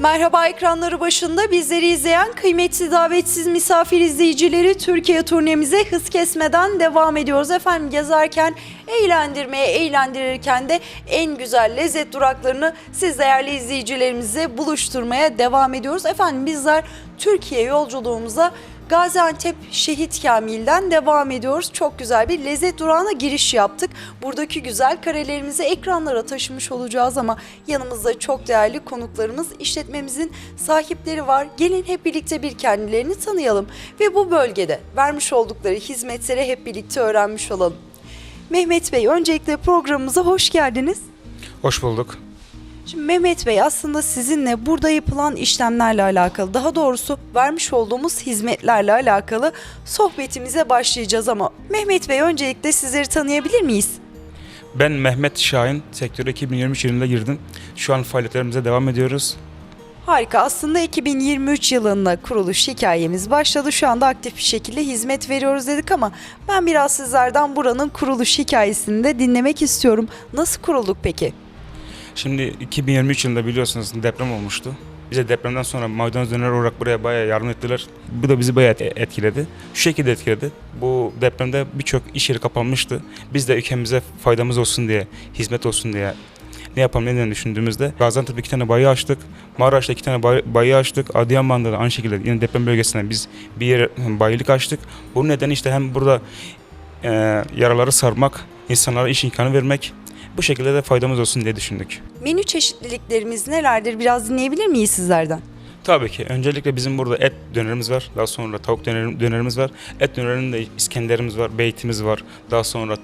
Merhaba ekranları başında bizleri izleyen kıymetli davetsiz misafir izleyicileri Türkiye turnemize hız kesmeden devam ediyoruz. Efendim gezerken eğlendirmeye, eğlendirirken de en güzel lezzet duraklarını siz değerli izleyicilerimize buluşturmaya devam ediyoruz. Efendim bizler Türkiye yolculuğumuza Gaziantep Şehit Kamil'den devam ediyoruz. Çok güzel bir lezzet durağına giriş yaptık. Buradaki güzel karelerimizi ekranlara taşımış olacağız ama yanımızda çok değerli konuklarımız, işletmemizin sahipleri var. Gelin hep birlikte bir kendilerini tanıyalım ve bu bölgede vermiş oldukları hizmetleri hep birlikte öğrenmiş olalım. Mehmet Bey öncelikle programımıza hoş geldiniz. Hoş bulduk. Şimdi Mehmet Bey aslında sizinle burada yapılan işlemlerle alakalı daha doğrusu vermiş olduğumuz hizmetlerle alakalı sohbetimize başlayacağız ama Mehmet Bey öncelikle sizleri tanıyabilir miyiz? Ben Mehmet Şahin. Sektöre 2023 yılında girdim. Şu an faaliyetlerimize devam ediyoruz. Harika aslında 2023 yılında kuruluş hikayemiz başladı. Şu anda aktif bir şekilde hizmet veriyoruz dedik ama ben biraz sizlerden buranın kuruluş hikayesini de dinlemek istiyorum. Nasıl kurulduk peki? Şimdi 2023 yılında biliyorsunuz deprem olmuştu. Bize depremden sonra maydanoz döner olarak buraya bayağı yardım ettiler. Bu da bizi bayağı et- etkiledi. Şu şekilde etkiledi. Bu depremde birçok iş yeri kapanmıştı. Biz de ülkemize faydamız olsun diye, hizmet olsun diye ne yapalım ne diye düşündüğümüzde Gaziantep'te iki tane bayi açtık. Maraş'ta iki tane bayi, açtık. Adıyaman'da da aynı şekilde yine deprem bölgesinden biz bir yere bayilik açtık. Bu neden işte hem burada e, yaraları sarmak, insanlara iş imkanı vermek bu şekilde de faydamız olsun diye düşündük. Menü çeşitliliklerimiz nelerdir biraz dinleyebilir miyiz sizlerden? Tabii ki. Öncelikle bizim burada et dönerimiz var. Daha sonra tavuk dönerim, dönerimiz var. Et dönerinde İskenderimiz var, beytimiz var. Daha sonra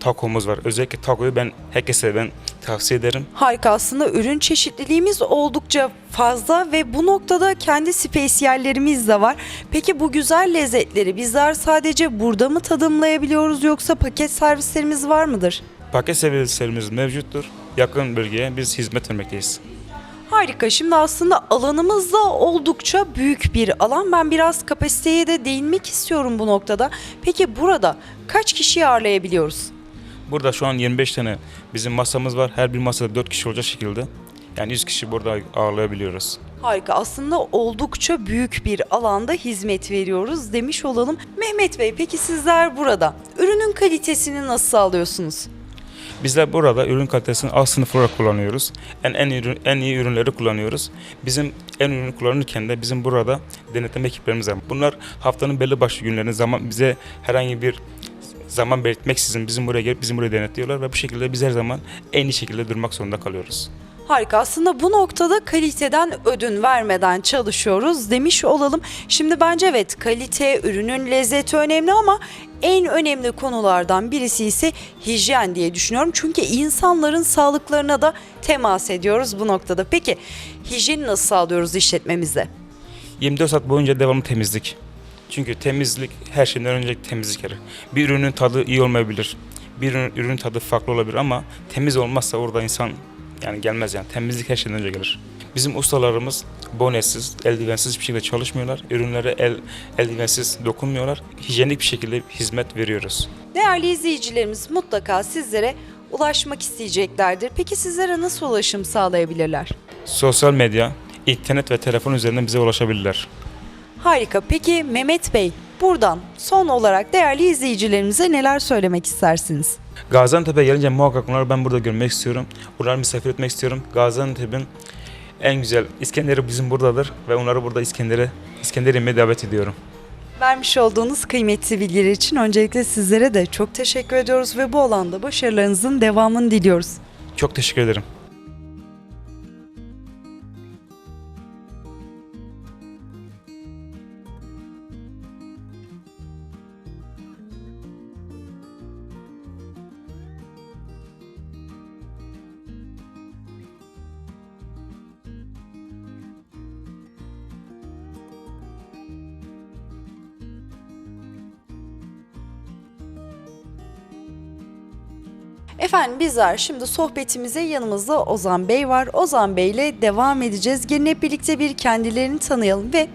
takomuz var. Özellikle takoyu ben herkese ben tavsiye ederim. Harika aslında ürün çeşitliliğimiz oldukça fazla ve bu noktada kendi spesiyallerimiz de var. Peki bu güzel lezzetleri bizler sadece burada mı tadımlayabiliyoruz yoksa paket servislerimiz var mıdır? Paket servislerimiz mevcuttur. Yakın bölgeye biz hizmet vermekteyiz. Harika. Şimdi aslında alanımız da oldukça büyük bir alan. Ben biraz kapasiteye de değinmek istiyorum bu noktada. Peki burada kaç kişi ağırlayabiliyoruz? Burada şu an 25 tane bizim masamız var. Her bir masada 4 kişi olacak şekilde. Yani 100 kişi burada ağırlayabiliyoruz. Harika. Aslında oldukça büyük bir alanda hizmet veriyoruz demiş olalım. Mehmet Bey peki sizler burada ürünün kalitesini nasıl sağlıyorsunuz? Bizler burada ürün kalitesini A sınıf olarak kullanıyoruz. En en ürün, en iyi ürünleri kullanıyoruz. Bizim en ürünü kullanırken de bizim burada denetleme ekiplerimiz var. Bunlar haftanın belli başlı günlerinde zaman bize herhangi bir zaman belirtmeksizin bizim buraya gelip bizim burayı denetliyorlar ve bu şekilde biz her zaman en iyi şekilde durmak zorunda kalıyoruz. Harika. Aslında bu noktada kaliteden ödün vermeden çalışıyoruz demiş olalım. Şimdi bence evet kalite, ürünün lezzeti önemli ama en önemli konulardan birisi ise hijyen diye düşünüyorum. Çünkü insanların sağlıklarına da temas ediyoruz bu noktada. Peki hijyeni nasıl sağlıyoruz işletmemizde? 24 saat boyunca devamlı temizlik. Çünkü temizlik her şeyden önce temizlik gelir. Bir ürünün tadı iyi olmayabilir. Bir ürün, ürünün tadı farklı olabilir ama temiz olmazsa orada insan yani gelmez yani. Temizlik her şeyden önce gelir. Bizim ustalarımız bonesiz, eldivensiz bir şekilde çalışmıyorlar. Ürünlere el, eldivensiz dokunmuyorlar. Hijyenik bir şekilde hizmet veriyoruz. Değerli izleyicilerimiz mutlaka sizlere ulaşmak isteyeceklerdir. Peki sizlere nasıl ulaşım sağlayabilirler? Sosyal medya, internet ve telefon üzerinden bize ulaşabilirler. Harika. Peki Mehmet Bey, buradan son olarak değerli izleyicilerimize neler söylemek istersiniz? Gaziantep'e gelince muhakkak onları ben burada görmek istiyorum. Onları misafir etmek istiyorum. Gaziantep'in en güzel İskender'i bizim buradadır ve onları burada İskender'e İskender yemeye davet ediyorum. Vermiş olduğunuz kıymetli bilgiler için öncelikle sizlere de çok teşekkür ediyoruz ve bu alanda başarılarınızın devamını diliyoruz. Çok teşekkür ederim. Efendim bizler şimdi sohbetimize yanımızda Ozan Bey var. Ozan Bey ile devam edeceğiz. Gelin hep birlikte bir kendilerini tanıyalım ve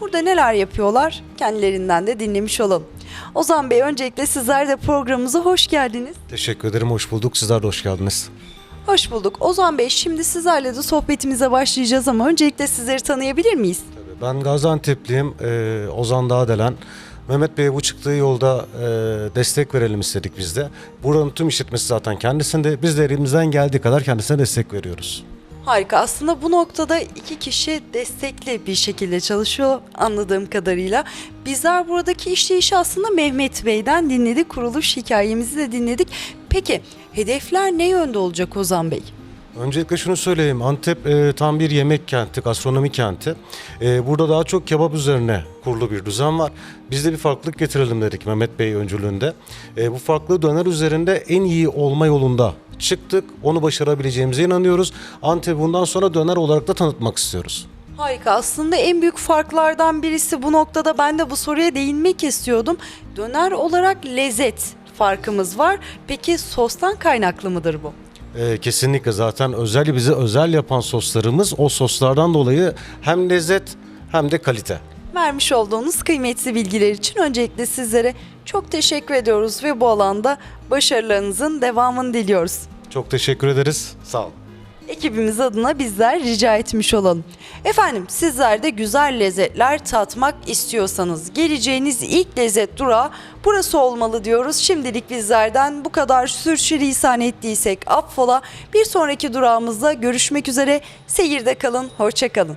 burada neler yapıyorlar kendilerinden de dinlemiş olalım. Ozan Bey öncelikle sizler de programımıza hoş geldiniz. Teşekkür ederim, hoş bulduk. Sizler de hoş geldiniz. Hoş bulduk. Ozan Bey şimdi sizlerle de sohbetimize başlayacağız ama öncelikle sizleri tanıyabilir miyiz? Ben Gaziantep'liyim, ee, Ozan Dağdelen. Mehmet Bey'e bu çıktığı yolda e, destek verelim istedik biz de. Buranın tüm işletmesi zaten kendisinde. Biz de elimizden geldiği kadar kendisine destek veriyoruz. Harika. Aslında bu noktada iki kişi destekli bir şekilde çalışıyor anladığım kadarıyla. Bizler buradaki işleyişi aslında Mehmet Bey'den dinledik. Kuruluş hikayemizi de dinledik. Peki hedefler ne yönde olacak Ozan Bey? Öncelikle şunu söyleyeyim. Antep e, tam bir yemek kenti, gastronomi kenti. E, burada daha çok kebap üzerine kurulu bir düzen var. Biz de bir farklılık getirelim dedik Mehmet Bey öncülüğünde. E, bu farklı döner üzerinde en iyi olma yolunda çıktık. Onu başarabileceğimize inanıyoruz. Antep bundan sonra döner olarak da tanıtmak istiyoruz. Harika. Aslında en büyük farklardan birisi bu noktada ben de bu soruya değinmek istiyordum. Döner olarak lezzet farkımız var. Peki sostan kaynaklı mıdır bu? Ee, kesinlikle zaten özel bizi özel yapan soslarımız o soslardan dolayı hem lezzet hem de kalite. Vermiş olduğunuz kıymetli bilgiler için öncelikle sizlere çok teşekkür ediyoruz ve bu alanda başarılarınızın devamını diliyoruz. Çok teşekkür ederiz. Sağ olun. Ekibimiz adına bizler rica etmiş olalım. Efendim sizler de güzel lezzetler tatmak istiyorsanız geleceğiniz ilk lezzet durağı burası olmalı diyoruz. Şimdilik bizlerden bu kadar sürçülisan ettiysek affola. Bir sonraki durağımızda görüşmek üzere. Seyirde kalın, hoşça kalın.